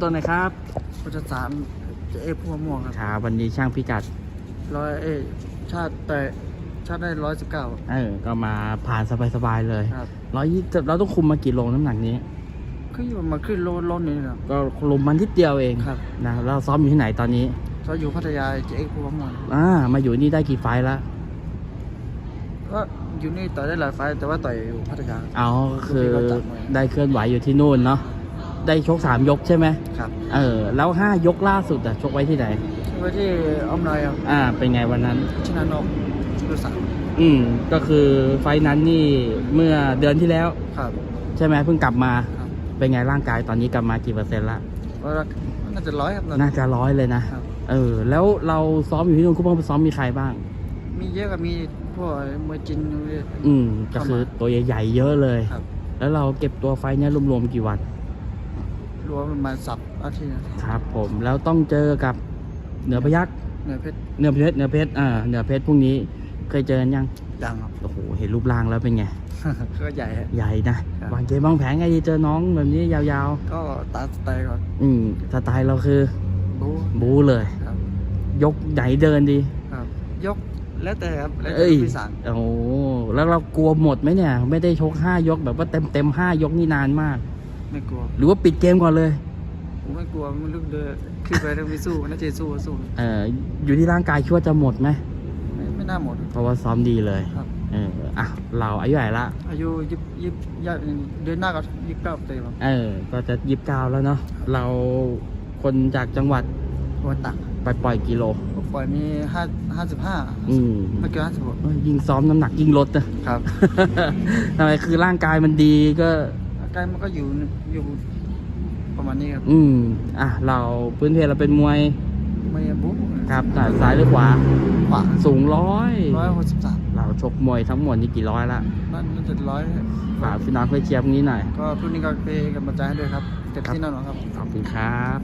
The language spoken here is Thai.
ตัวไหนครับก็จะสามเอฟพัวม่วงครับครับวันนี้ช่างพิกัดร้อยเอยชาติแต่ชาติได้ร้อยสิบเก้าเออก็มาผ่านสบายๆเลยครับร้อยยี่สิบเราต้องคุมมากี่โลน้ำหนักนี้คืออยู่มาขึ้นโลโลนี้นะก็ลมมันนิดเดียวเองครับนะเราซ้อมอยู่ที่ไหนตอนนี้เขาอยู่พัทยาเอฟพัวม่วงอ่ามาอยู่นี่ได้กี่ไฟล์ละก็อยู่นี่ต่อยได้หลายไฟล์แต่ว่าต่อยอยู่พัทยาเอาก็คือที่เขาจับมาได้เคลื่อนไหวอยู่ที่นู่นเนาะ ได้ชกสามยกใช่ไหมครับ เออ แล้วห้ายกล่าสุดอะชกไว้ที่ไหนไว้ที่อ้อมน้อยครับอ่า เป็นไงวันนั้น ชนะนกดูสามอืม ก็คือไฟล์นั้นนี่เมื่อเดือนที่แล้ว ครับ ใช่ไหมเพิ่งกลับมา ครับ เป็นไงร่างกายตอนนี้กลับมากี่เปอร์เซ็นต์ละ ก็น่าจะร้อยครับตอนน่านี้จะร้อยเลยนะ ครับ เออ แล้วเราซ้อมอยู่ที่นู่นคู่เพิ่งซ้อมมีใครบ้าง มีเยอะกับมีพวกมวยจีนด้วยอืม ก็คือตัวใหญ่ๆเยอะเลย ครับ แล้วเราเก็บตัวไฟล์เนี้ยรวมๆกี่วัน รวมประมาณสับอาทิตย์นะครับผมแล้วต้องเจอกับเหนือพยักเหนือเพชรเหนือเพชรเหนือเพชรอ่าเหนือเพชรพรุ่งนี้เคยเจอกันยังยังครับโอ้โหเห็นรูปร่างแล้วเป็นไงก็ใหญ่ฮะใหญ่นะครับวางเกมวางแผนไงดีเจอน้องแบบนี้ยาวก็ตาสไตล์ก่อนๆอืมสไตล์เราคือบู๊บู๊เลยครับยกไหนเดินดีครับยกแล้วแต่ครับแล้วแต่เอ้ยพี่สั่งโอ้โหแล้วเรากลัวหมดไหมเนี่ย ไม่ได้ชกห้ายกแบบว่าเต็มเต็มๆห้ายกนี่นานมาก ไม่กลัวหรือว่าปิดเกมก่อนเลยผมไม่กลัวมันลุกเดินขึ้นไปแล้วไม่สู้น่าจะสู้ก็สู้เอ่ออยู่ที่ร่างกายคิดว่าจะหมดไหมไม่ไม่น่าหมด เพราะว่าซ้อมดีเลยครับเอออะเราอายุใหญ่ละ อายุยิบยิบย่าเดือนหน้าก็ยิบเก้าเต็มครับเออ ก็จะยิบเก้าแล้วเนาะเราคนจากจังหวัดวันตักไปปล่อยกิโลผมปล่อยมีห้าห้าสิบห้าอืมไม่เกินห้าสิบหกเอ้ยยิ่งซ้อมน้ำหนักยิ่งลดนะครับทำไมคือร่างกายมันดีก็ อาการมันก็อยู่อยู่ประมาณนี้ครับอืม อะ เราพื้นเพเราเป็นมวยไม่บุ๊ครับซ้ายหรือขวา ขวาสูงร้อยร้อยหกสิบสามเราชกมวยทั้งหมดนี่กี่ร้อยละนั่นน่าจะร้อยฝากพี่น้องเพื่อเชียร์พวกนี้หน่อย ก็พรุ่งนี้ก็เป็นกำลังใจให้ด้วยครับเต็มที่แน่นอนครับ ขอบคุณครับ